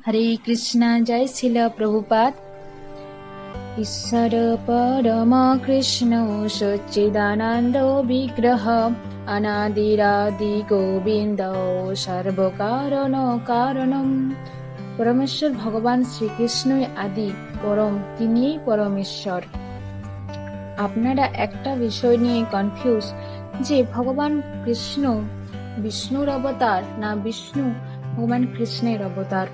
হরে কৃষ্ণ জয় শিল প্রভুপাদ ঈশ্বর পরম কৃষ্ণ সচ্চিদানন্দ বিগ্রহ অনাদিরাদি গোবিন্দ সর্বকারণ কারণম পরমেশ্বর ভগবান শ্রীকৃষ্ণই আদি পরম তিনিই পরমেশ্বর আপনারা একটা বিষয় নিয়ে কনফিউজ যে ভগবান কৃষ্ণ বিষ্ণুর অবতার না বিষ্ণু ভগবান কৃষ্ণের অবতার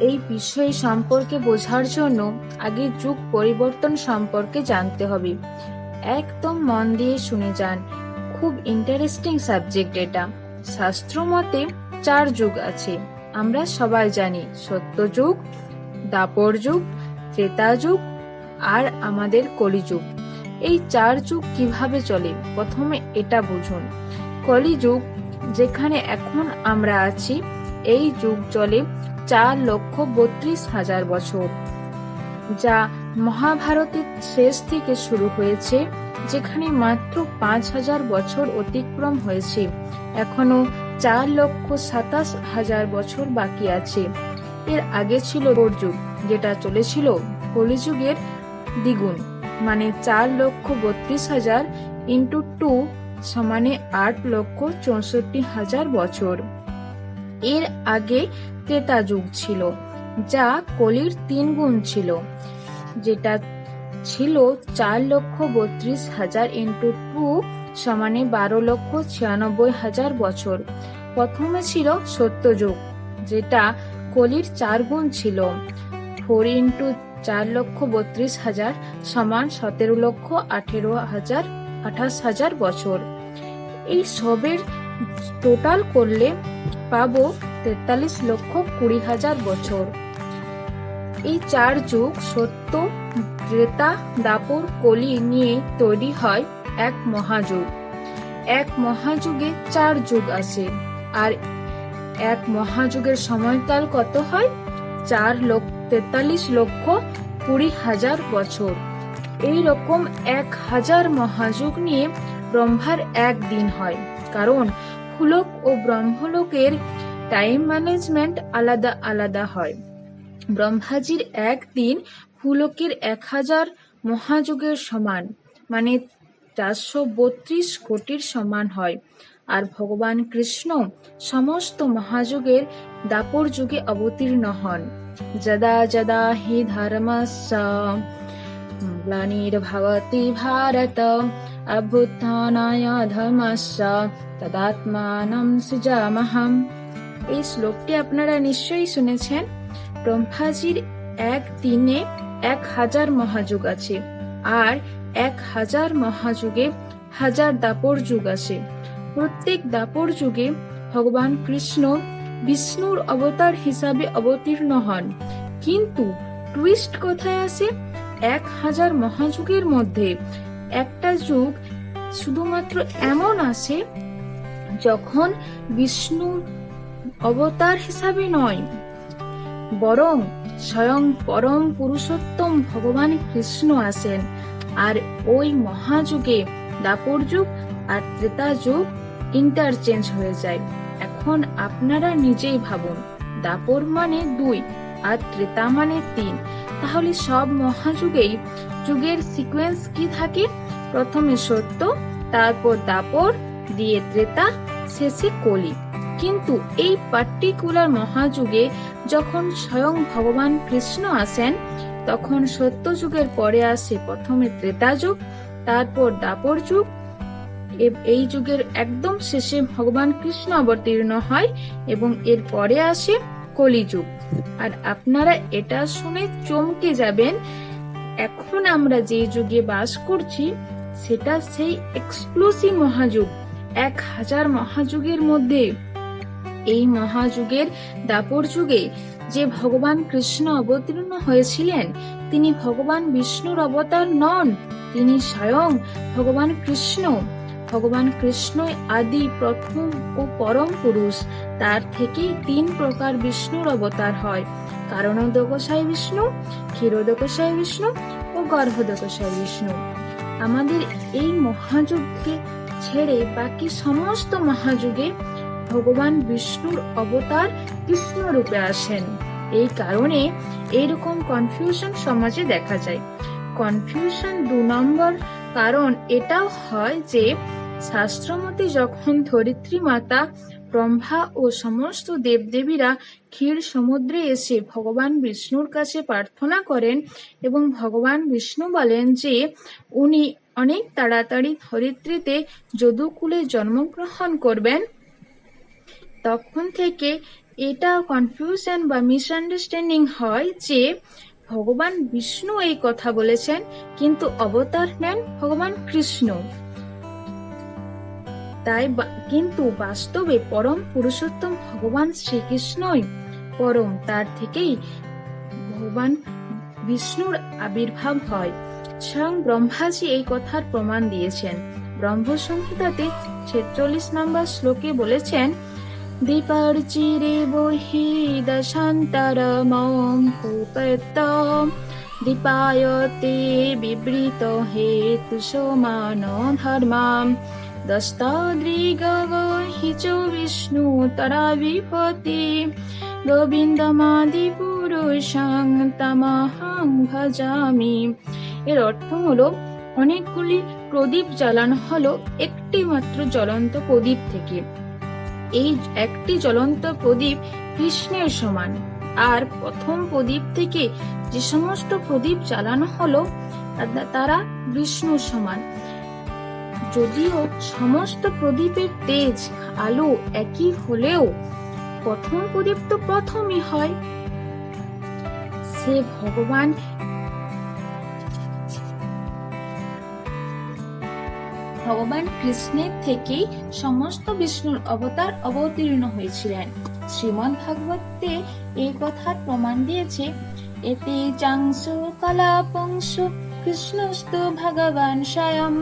এই বিষয় সম্পর্কে বোঝার জন্য আগে যুগ পরিবর্তন সম্পর্কে জানতে হবে। একদম মন দিয়ে শুনে যান, খুব ইন্টারেস্টিং সাবজেক্ট এটা। শাস্ত্র মতে চার যুগ আছে, আমরা সবাই জানি, সত্য যুগ, দাপর যুগ, ত্রেতা যুগ, আর আমাদের কলিযুগ। এই চার যুগ কীভাবে চলে? প্রথমে এটা বুঝুন। কলিযুগ যেখানে এখন আমরা আছি, এই যুগ চলে চার লক্ষ বত্রিশ হাজার বছর, যা মহাভারতের শেষ থেকে শুরু হয়েছে, যেখানে মাত্র পাঁচ হাজার বছর অতিক্রম হয়েছে। এখনও চার লক্ষ সাতাশ হাজার বছর বাকি আছে। এর আগে ছিল যুগ যেটা চলেছিল কলিযুগের দ্বিগুণ মানে চার লক্ষ বত্রিশ হাজার ইন্টু টু সমানে আট লক্ষ চৌষট্টি হাজার বছর। এর আগে ত্রেতা যুগ ছিল, যা কলির তিন গুণ ছিল। যেটা ছিল চার লক্ষ বত্রিশ হাজার ইন্টু টু সমানে বারো লক্ষ ছিয়ানব্বই হাজার বছর। প্রথমে ছিল সত্যযুগ যেটা কলির চার গুণ ছিল। ফোর ইন্টু চার লক্ষ বত্রিশ হাজার সমান সতেরো লক্ষ আঠেরো হাজার আঠাশ হাজার বছর। এই সবের টোটাল করলে পাবো তেতাল্লিশ লক্ষ কুড়ি হাজার বছর। এই চার যুগ সত্য, ত্রেতা, দাপর কলি নিয়ে তৈরি হয় এক মহাযুগ। এক মহাযুগে চার যুগ আছে, আর এক মহাযুগের সময়কাল কত হয়? চার লক্ষ, তেতাল্লিশ লক্ষ কুড়ি হাজার বছর। এই রকম এক হাজার মহাযুগ নিয়ে ব্রহ্মার এক দিন হয়, কারণ ফুলক ও ব্রহ্মলোকের টাইম ম্যানেজমেন্ট আলাদা আলাদা হয়। ব্রহ্মাজির একদিন ফুলকের এক হাজার মহাযুগের সমান মানে চারশো বত্রিশ কোটির সমান হয়। আর ভগবান কৃষ্ণ সমস্ত মহাযুগের দাপর যুগে অবতীর্ণ হন। যদা যদা হি ধর্মস্য গ্লানির্ভবতি ভারত, অভ্যুত্থানায় ধর্মস্য তদাত্মানম সৃজামহম। এই শ্লোকটি আপনারা নিশ্চয়ই শুনেছেন। ব্রহ্মাজির এক দিনে এক হাজার মহাযুগ আছে, আর এক হাজার মহাযুগে হাজার দাপর যুগ আছে। প্রত্যেক দাপর যুগে ভগবান কৃষ্ণ বিষ্ণুর অবতার হিসাবে অবতীর্ণ হন। কিন্তু টুইস্ট কোথায় আসে এক হাজার মহাযুগের মধ্যে একটা যুগ শুধুমাত্র এমন আসে যখন বিষ্ণু অবতার হিসাবে নয়, বরং স্বয়ং পরম পুরুষোত্তম ভগবান কৃষ্ণ আসেন আর ওই মহাযুগে দাপর যুগ আর ত্রেতা যুগ ইন্টারচেঞ্জ হয়ে যায়। এখন আপনারা নিজেই ভাবুন, দাপর মানে দুই আর ত্রেতা মানে তিন। তাহলে সব মহাযুগেই যুগের সিকোয়েন্স কি থাকে? প্রথমে সত্য, তারপর দাপর, দিয়ে ত্রেতা, শেষে কলি। কিন্তু এই পার্টিকুলার মহাযুগে যখন স্বয়ং ভগবান কৃষ্ণ আসেন, তখন সত্য যুগের পরে আসে প্রথমে ত্রেতা যুগ, তারপর দাপর যুগ। এই যুগের একদম শেষে ভগবান কৃষ্ণ অবতীর্ণ হয় এবং এর পরে আসে কলিযুগ আর আপনারা এটা শুনে চমকে যাবেন, এখন আমরা যে যুগে বাস করছি, সেটা সেই এক্সক্লুসিভ মহাযুগ, এক হাজার মহাযুগের মধ্যে। এই মহাযুগের দাপর যুগে যে ভগবান কৃষ্ণ অবতীর্ণ হয়েছিলেন, তিনি ভগবান বিষ্ণুর অবতার নন, তিনি স্বয়ং ভগবান কৃষ্ণ। ভগবান কৃষ্ণই আদি প্রথম ও পরম পুরুষ, তার থেকেই তিন প্রকার বিষ্ণুর অবতার হয়। কারণোদকসাই বিষ্ণু ক্ষীরোদকসাই বিষ্ণু ও গর্ভদকসাই বিষ্ণু। আমাদের এই মহাযুগকে ছেড়ে বাকি সমস্ত মহাযুগে ভগবান বিষ্ণুর অবতার কৃষ্ণ রূপে আসেন। এই কারণে এইরকম কনফিউশন সমাজে দেখা যায়। কনফিউশন দু নম্বর কারণ এটাও হয় যে, শাস্ত্রমতে যখন ধরিত্রী মাতা, ব্রহ্মা ও সমস্ত দেবদেবীরা ক্ষীর সমুদ্রে এসে ভগবান বিষ্ণুর কাছে প্রার্থনা করেন এবং ভগবান বিষ্ণু বলেন যে, উনি অনেক তাড়াতাড়ি ধরিত্রীতে যদুকুলে জন্মগ্রহণ করবেন। তখন থেকে এটা কনফিউশন বা মিসআন্ডারস্ট্যান্ডিং হয় যে ভগবান বিষ্ণু এই কথা বলেছেন, কিন্তু অবতার নেন ভগবান কৃষ্ণ। তাই কিন্তু বাস্তবে পরম পুরুষোত্তম ভগবান শ্রীকৃষ্ণই পরম, তার থেকেই ভগবান বিষ্ণুর আবির্ভাব হয়। স্বয়ং ব্রহ্মাজি এই কথার প্রমাণ দিয়েছেন। ব্রহ্ম সংহিতাতে ছেচল্লিশ নম্বর শ্লোকে বলেছেন দীপার চিরে বহি দশান্তরমম ভূপতম দীপায়তে বিবৃত হেতু সমান ধর্মাম দস্তাদৃগহি চ বিষ্ণু তরা বিভতি গোবিন্দমাদি পুরুষং তামাহং ভজামি। এর অর্থ হলো, অনেকগুলি প্রদীপ জ্বালানো হলো একটি মাত্র জ্বলন্ত প্রদীপ থেকে। এই একটি জ্বলন্ত প্রদীপ কৃষ্ণের সমান। আর প্রথম প্রদীপ থেকে যে সমস্ত প্রদীপ জ্বালানো হলো তারা বিষ্ণুর সমান। যদিও সমস্ত প্রদীপের তেজ, আলো একই হলেও প্রথম প্রদীপ তো প্রথমই হয়। সে ভগবান ভগবান কৃষ্ণের থেকেই সমস্ত বিষ্ণুর অবতার অবতীর্ণ হয়েছিলেন। শ্রীমদ্ ভাগবতে এই কথার প্রমাণ দিয়েছে এতে চাংস কলাপংশ কৃষ্ণস্ত ভগবান স্বয়ং।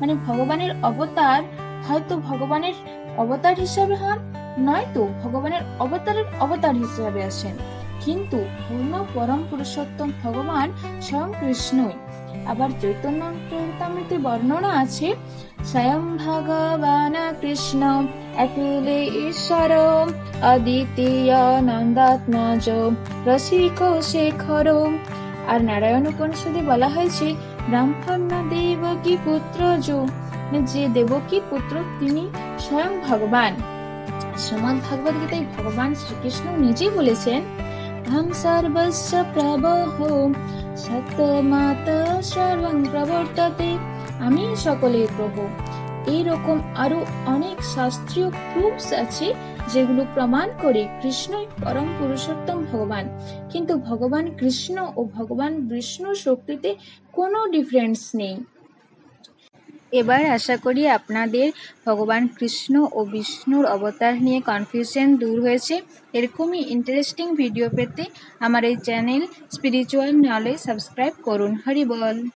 মানে ভগবানের অবতার হয়তো ভগবানের অবতার হিসাবে হন, নয়তো ভগবানের অবতারের অবতার হিসাবে আসেন। কিন্তু পূর্ণ পরম পুরুষোত্তম ভগবান স্বয়ং কৃষ্ণই। আবার চৈতন্য চরিতামৃতে বর্ণনা আছে, স্বয়ং ভগবান কৃষ্ণ অখিলে ঈশ্বর অদ্বিতীয় নন্দাত্মজ, রসিক শেখর। আর নারায়ণ উপনিষদে বলা হয়েছে ব্রাহ্মণ দেবকী পুত্র যে? দেবকী পুত্র, তিনি স্বয়ং ভগবান। শ্রীমদ ভগবদ গীতায় ভগবান শ্রীকৃষ্ণ নিজেই বলেছেন আহম সর্বস্ব প্রবহ প্রবর্ততে, আমি সকলের প্রভু। এইরকম আরও অনেক শাস্ত্রীয় প্রুফস আছে, যেগুলো প্রমাণ করে কৃষ্ণই পরম পুরুষোত্তম ভগবান। কিন্তু ভগবান কৃষ্ণ ও ভগবান বিষ্ণু শক্তিতে কোনো ডিফারেন্স নেই। এবার আশা করি আপনাদের ভগবান কৃষ্ণ ও বিষ্ণুর অবতার নিয়ে কনফিউশন দূর হয়েছে। এরকমই ইন্টারেস্টিং ভিডিও পেতে আমার এই চ্যানেল স্পিরিচুয়াল নলেজ সাবস্ক্রাইব করুন। হরি বল।